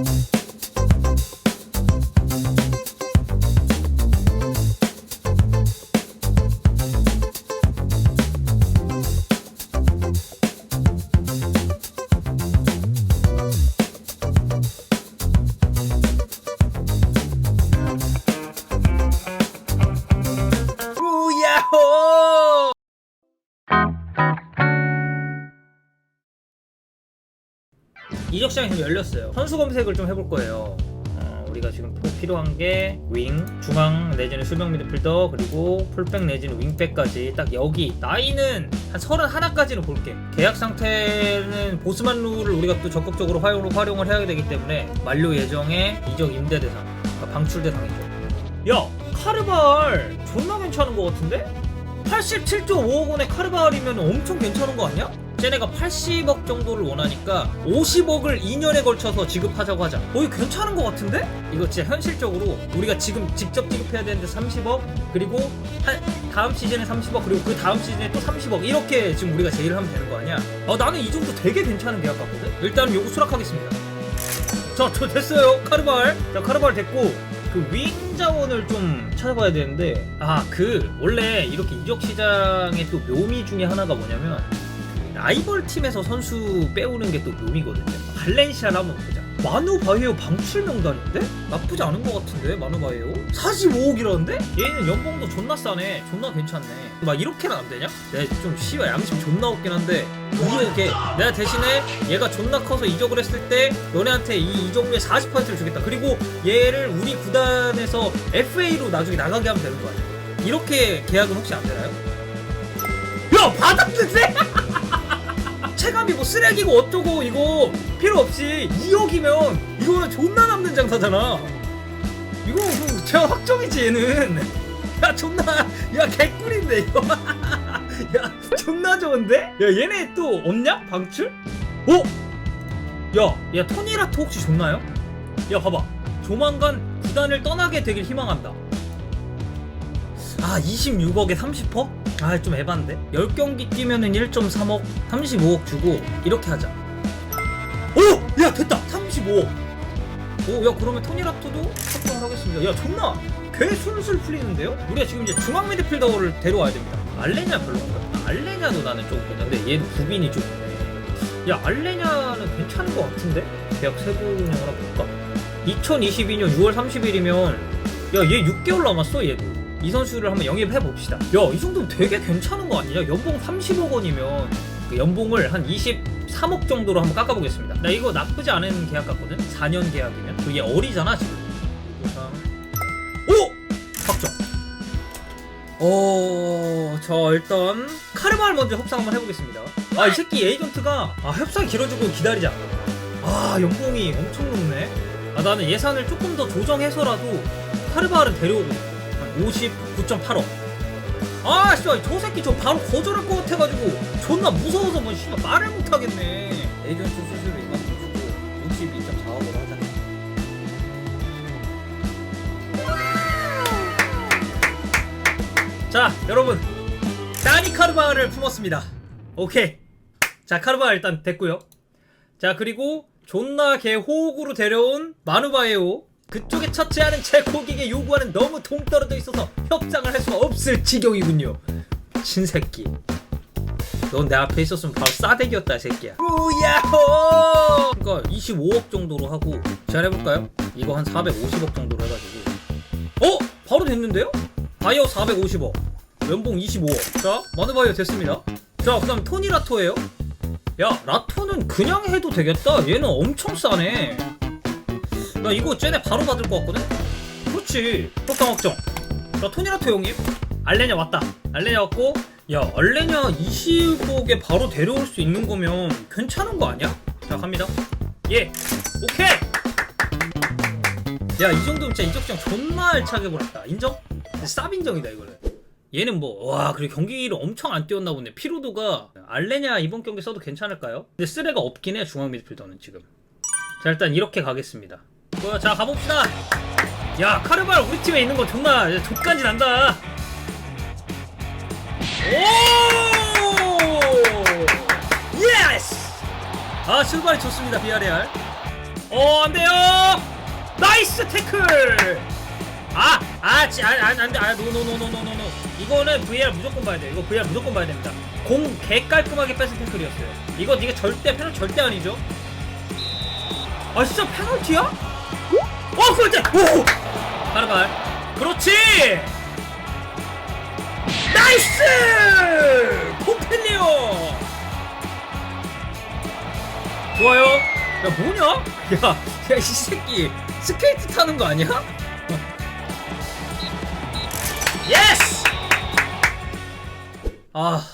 우 이적 시장이 지금 열렸어요. 선수 검색을 좀 해볼 거예요. 어, 우리가 지금 꼭 필요한 게 윙, 중앙 내지는 수명 미드필더 그리고 풀백 내지는 윙백까지 딱 여기 나이는 한 31까지는 볼게. 계약 상태는 보스만 룰을 우리가 또 적극적으로 활용을, 활용을 해야 되기 때문에 만료 예정의 이적 임대 대상, 그러니까 방출 대상이죠. 야 카르발 존나 괜찮은 거 같은데? 87.5억 원의 카르발이면 엄청 괜찮은 거 아니야? 쟤네가 80억 정도를 원하니까 50억을 2년에 걸쳐서 지급하자고 하자. 거의 괜찮은 거 같은데? 이거 진짜 현실적으로 우리가 지금 직접 지급해야 되는데 30억 그리고 한 다음 시즌에 30억 그리고 그 다음 시즌에 또 30억 이렇게 지금 우리가 제의를 하면 되는 거 아니야? 어 나는 이 정도 되게 괜찮은 계약 같거든? 일단 요거 수락하겠습니다. 자, 저 됐어요. 카르발. 자, 카르발 됐고 그 윙 자원을 좀 찾아봐야 되는데 아, 그 원래 이렇게 이적 시장의 또 묘미 중에 하나가 뭐냐면 그 라이벌 팀에서 선수 빼오는 게 또 묘미거든요. 발렌시아를 한번 보자. 마누 바이오 방출 명단인데? 나쁘지 않은 것 같은데 마누 바이오 45억이라는데? 얘는 연봉도 존나 싸네 존나 괜찮네 막 이렇게는 안 되냐? 내가 좀 씨발 양심 존나 없긴 한데 2억에 내가 대신에 얘가 존나 커서 이적을 했을 때 너네한테 이 이적료의 40%를 주겠다 그리고 얘를 우리 구단에서 FA로 나중에 나가게 하면 되는 거 아니야 이렇게 계약은 혹시 안 되나요? 야 받았는데? 체감이 뭐 쓰레기고 어쩌고 이거 필요 없이 2억이면 이거는 존나 남는 장사잖아 이거 그 제가 확정이지 얘는 야 존나 야 개꿀인데 이거 야 존나 좋은데? 야 얘네 또 없냐? 방출? 오! 야, 야 토니라토 혹시 좋나요? 야 봐봐 조만간 구단을 떠나게 되길 희망한다 아 26억에 30%? 아 좀 에반데 10경기 뛰면은 1.3억 35억 주고 이렇게 하자 오! 야 됐다 35억 오야 그러면 토니라토도 합성을 하겠습니다 야 존나 개 술술 풀리는데요? 우리가 지금 이제 중앙 미드필더를 데려와야 됩니다 알레냐 별로인가? 아, 알레냐도 나는 좀 근데 얘는 구빈이 좀 야 알레냐는 괜찮은 것 같은데? 계약 운영을 한번 볼까? 2022년 6월 30일이면 야 얘 6개월 남았어 얘도 이 선수를 한번 영입해 봅시다 야 이 정도면 되게 괜찮은 거 아니냐 연봉 30억 원이면 그 연봉을 한 23억 정도로 한번 깎아보겠습니다 나 이거 나쁘지 않은 계약 같거든 4년 계약이면 그게 어리잖아 지금 오! 확정 어, 저 일단 카르마를 먼저 협상 한번 해보겠습니다. 아, 이 새끼 에이전트가 아, 협상 길어지고 기다리자. 아, 연봉이 엄청 높네. 아, 나는 예산을 조금 더 조정해서라도 카르마를 데려오고 싶어. 한 59.8억. 아, 씨발, 저 새끼 저 바로 거절할 것 같아가지고 존나 무서워서 뭐 씨발 말을 못 하겠네. 에이전트 수수료 이만큼 주고 62.4억으로 하자. 자 여러분 다니 카르바를 품었습니다 오케이 자 카르바 일단 됐고요 자 그리고 존나 개 호국으로 데려온 마누바에오 그쪽에 처치하는 제 고객의 요구와는 너무 동떨어져 있어서 협상을 할 수가 없을 지경이군요. 신새끼. 넌 내 앞에 있었으면 바로 싸대기였다 이 새끼야. 우야호! 그니까 25억 정도로 하고 잘 해볼까요? 이거 한 450억 정도로 해가지고. 어? 바로 됐는데요? 바이오 450억. 연봉 25억. 자 마누바이오 됐습니다. 자 그 다음 토니 라토예요. 야 라토는 그냥 해도 되겠다. 얘는 엄청 싸네 나 이거 쟤네 바로 받을 것 같거든? 그렇지. 협상 확정. 자 토니 라토 형님. 알레냐 왔다. 알레냐 왔고 야 알레냐 20억에 바로 데려올 수 있는 거면 괜찮은 거 아니야? 자 갑니다. 예. 오케이! 야 이 정도면 진짜 이적장 존나 알차게 보냈다. 인정? 쌉 인정이다 이거는. 얘는 뭐 와 그리고 경기를 엄청 안 뛰었나 보네. 피로도가 알레냐 이번 경기 써도 괜찮을까요? 근데 쓰레가 없긴 해 중앙 미드필더는 지금. 자 일단 이렇게 가겠습니다 어, 자 가봅시다. 야 카르발 우리 팀에 있는 거 존나 족간지 난다. 오! 예스! 아 출발이 좋습니다 비아레알. 어 안돼요. 나이스 태클! 아아안안안 돼. 아 노노노노노노노. 이거는 VR 무조건 봐야 돼 이거 VR 무조건 봐야 됩니다. 공 개 깔끔하게 뺏은 태클이었어요. 이거 이게 절대 페널 절대 아니죠? 아 진짜 페널티야 어 그렇지. 오! 바로발 그렇지. 나이스! 포펠리오. 좋아요. 야 뭐냐? 야야이 새끼 스케이트 타는 거 아니야? 예스! 아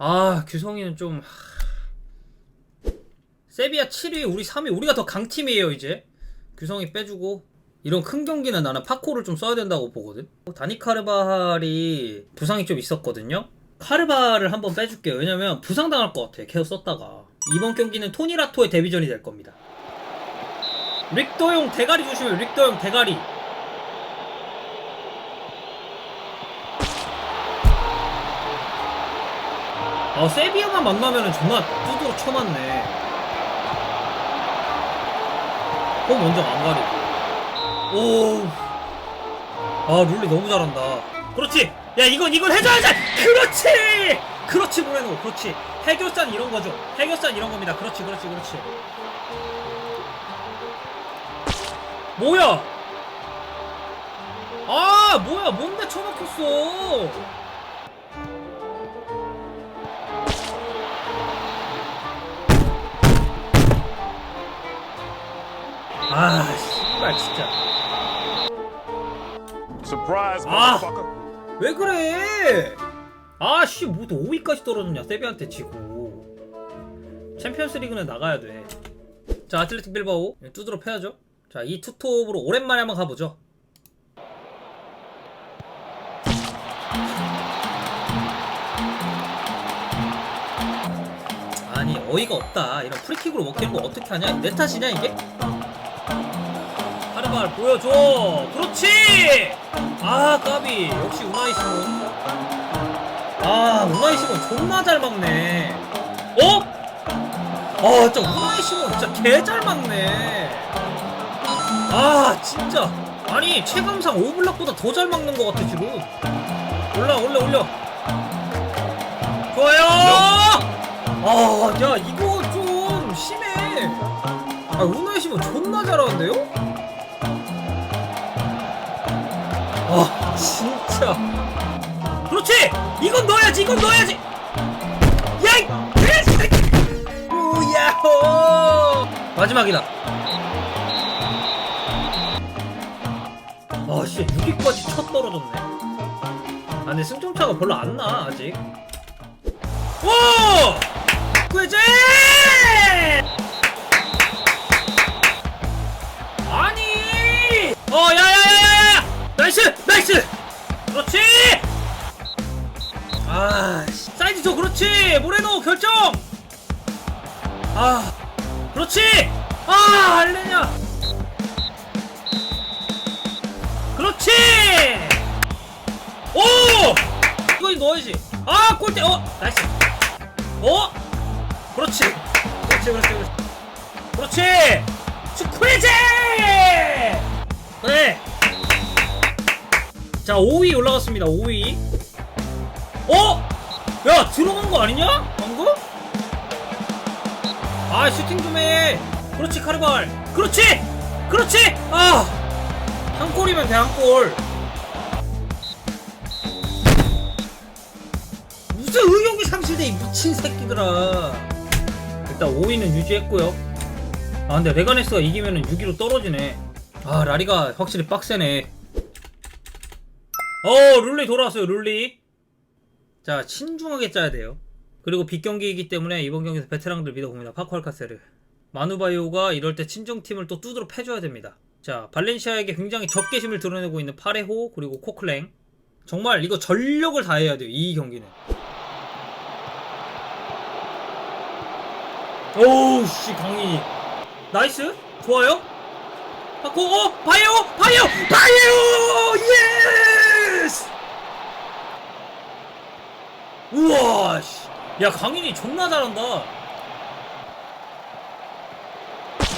아, 규성이는 좀 하... 세비야 7위, 우리 3위, 우리가 더 강팀이에요 이제. 규성이 빼주고 이런 큰 경기는 나는 파코를 좀 써야 된다고 보거든. 다니 카르바할이 부상이 좀 있었거든요. 카르바를 한번 빼줄게요. 왜냐면 부상 당할 것 같아. 계속 썼다가 이번 경기는 토니라토의 데뷔전이 될 겁니다. 릭더용 대가리 조심해. 릭더용 대가리. 아 세비야만 만나면은 존나 두드러 쳐맞네 홈 먼저 안 가리고 오아 룰리 너무 잘한다. 그렇지! 야 이건 이건 해줘야지 그렇지! 그렇지 모레노. 그렇지. 해결산 이런 거죠. 해결산 이런 겁니다. 그렇지 그렇지 그렇지. 뭐야? 아 뭐야? 뭔데 쳐박혔어 아, 씨발 진짜. Motherfucker. 왜 그래? 아, 씨, 뭐또 5위까지 떨어졌냐? 세비한테 지고. 챔피언스 리그는 나가야 돼. 자, 아틀레틱 빌바오 두드러 패야죠. 자, 이 투톱으로 오랜만에 한번 가보죠. 아니 어이가 없다. 이런 프리킥으로 먹히는 거 어떻게 하냐? 내 탓이냐 이게? 하르발 보여줘. 그렇지. 아 까비. 역시 우나이 시몬. 아 우나이 시몬 존나 잘 막네. 어? 아 진짜 우나이 시몬 진짜 개 잘 막네. 아 진짜. 아니 체감상 오블락보다 더 잘 막는 것 같아 지금. 올라 올려 올려. 좋아요. 아, 야, 이거 좀 심해. 아, 우나이 씨뭐 존나 잘하는데요? 진짜. 그렇지! 이건 넣어야지, 이건 넣어야지! 야, 이 개새끼! 우야호! 마지막이다. 아, 씨, 6위까지 첫 떨어졌네. 아, 근데 승점차가 별로 안 나, 아직. 오! 꾀제! 아니! 어, 야야야야야! 나이스! 나이스! 줘, 그렇지! 모레노 결정! 아, 그렇지! 아, 알레냐! 그렇지! 오! 이거 넣어야지. 아, 골대! 어! 나이스! 어? 그렇지. 그렇지, 그렇지, 그렇지. 그렇지! 스퀴즈! 그래! 자, 5위 올라갔습니다, 5위. 어? 야, 들어간 거 아니냐? 방금? 아, 슈팅 좀 해. 그렇지, 카르발. 그렇지! 그렇지! 아! 한 골이면 돼, 한 골. 무슨 의욕이 상실돼 이 미친 새끼들아 일단 5위는 유지했고요 아 근데 레가네스가 이기면은 6위로 떨어지네 아 라리가 확실히 빡세네 어 룰리 돌아왔어요 룰리 자 신중하게 짜야 돼요. 그리고 빅 경기이기 때문에 이번 경기에서 베테랑들 믿어봅니다. 파코 알카세르. 마누바이오가 이럴 때 친정팀을 또 두드러 패줘야 됩니다. 자 발렌시아에게 굉장히 적개심을 드러내고 있는 파레호 그리고 코클랭. 정말 이거 전력을 다해야 돼요 이 경기는. 오우 씨 강인이. 나이스? 좋아요? 바코 어 바이오 바이오 바이오 예스 우와 씨 야 강인이 존나 잘한다.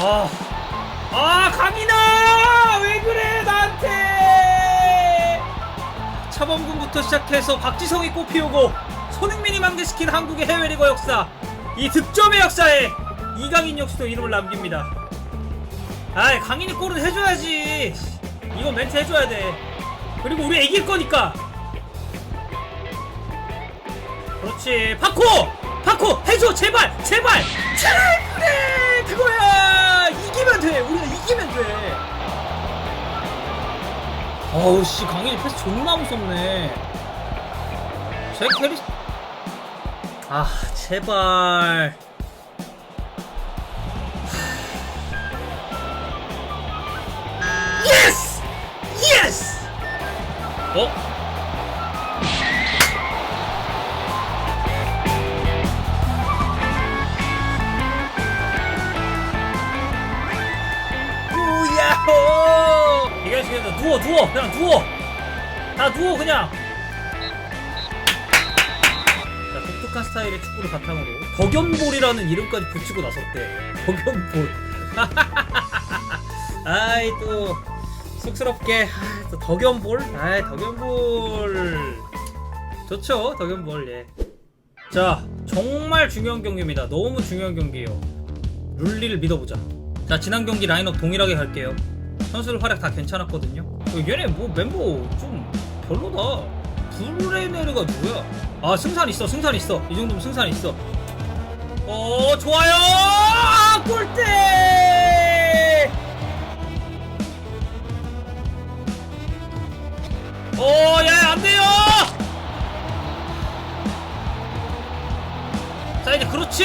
아. 아 강인아! 왜 그래 나한테? 차범근부터 시작해서 박지성이 꽃피우고 손흥민이 만개시킨 한국의 해외리그 역사. 이 득점의 역사에 이강인 역시도 이름을 남깁니다. 아이 강인이 골은 해줘야지. 이건 멘트 해줘야 돼. 그리고 우리 이길 거니까 그렇지 파코 파코 해줘 제발 제발! 제발 그래! 그거야! 이기면 돼! 우리가 이기면 돼! 어우 씨 강인이 패스 존나 무섭네. 제 캐리 아 제발. 예스! 예스! 어? 시켰다 누워 누워 그냥 누워. 다 누워 그냥. 자 독특한 스타일의 축구를 바탕으로 덕연볼이라는 이름까지 붙이고 나섰대. 덕연볼. 아이 또 쑥스럽게. 아, 또 덕연볼? 아이 덕연볼. 좋죠 덕연볼. 예. 자 정말 중요한 경기입니다. 너무 중요한 경기예요. 룰리를 믿어보자. 자 지난 경기 라인업 동일하게 갈게요 선수들 활약 다 괜찮았거든요. 어, 얘네 뭐 멤버 좀 별로다. 브레네르가 누구야? 아 승산 있어 승산 있어. 이 정도면 승산 있어. 어 좋아요! 아, 골대! 어, 야, 안 돼요! 자, 이제 그렇지!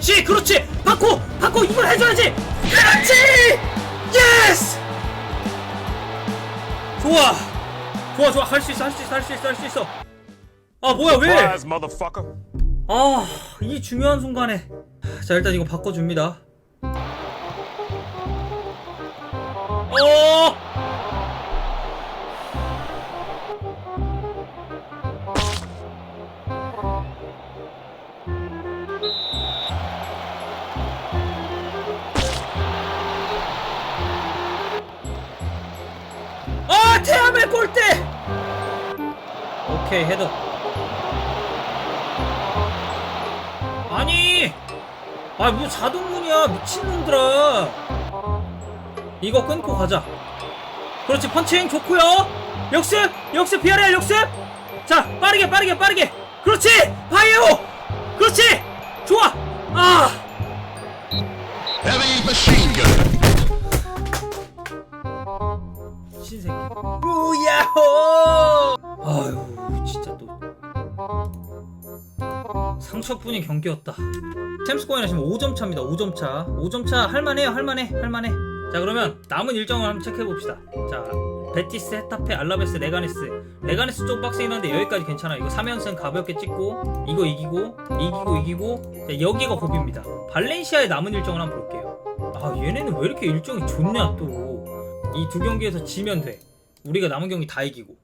그렇지, 그렇지! 바코! 바코, 이걸 해줘야지! 그렇지! 예스! 좋아! 좋아, 좋아, 할 수 있어, 할 수 있어, 할 수 있어, 할 수 있어! 아, 뭐야, 왜? Surprise, motherfucker. 아, 이 중요한 순간에. 자, 일단 이거 바꿔줍니다. 어! 태암의 골대! 오케이, 헤더. 아니! 아, 뭐 자동문이야. 미친놈들아. 이거 끊고 가자. 그렇지, 펀칭 좋고요 역습! 역습, 비아레알 역습! 자, 빠르게, 빠르게, 빠르게! 그렇지! 바이오! 그렇지! 좋아! 아! Heavy machine gun. 신새끼. 우야호! 아유, 진짜 또. 상처뿐인 경기였다. 템스코어는 지금 5점 차입니다. 5점 차. 5점 차 할만해요. 할만해. 할만해. 자, 그러면 남은 일정을 한번 체크해 봅시다. 자, 베티스, 헤타페, 알라베스, 레가네스. 레가네스 좀 빡세긴 한데 여기까지 괜찮아. 이거 3연승 가볍게 찍고 이거 이기고 이기고 이기고 자, 여기가 고비입니다. 발렌시아의 남은 일정을 한번 볼게요. 아, 얘네는 왜 이렇게 일정이 좋냐 또. 이 두 경기에서 지면 돼. 우리가 남은 경기 다 이기고.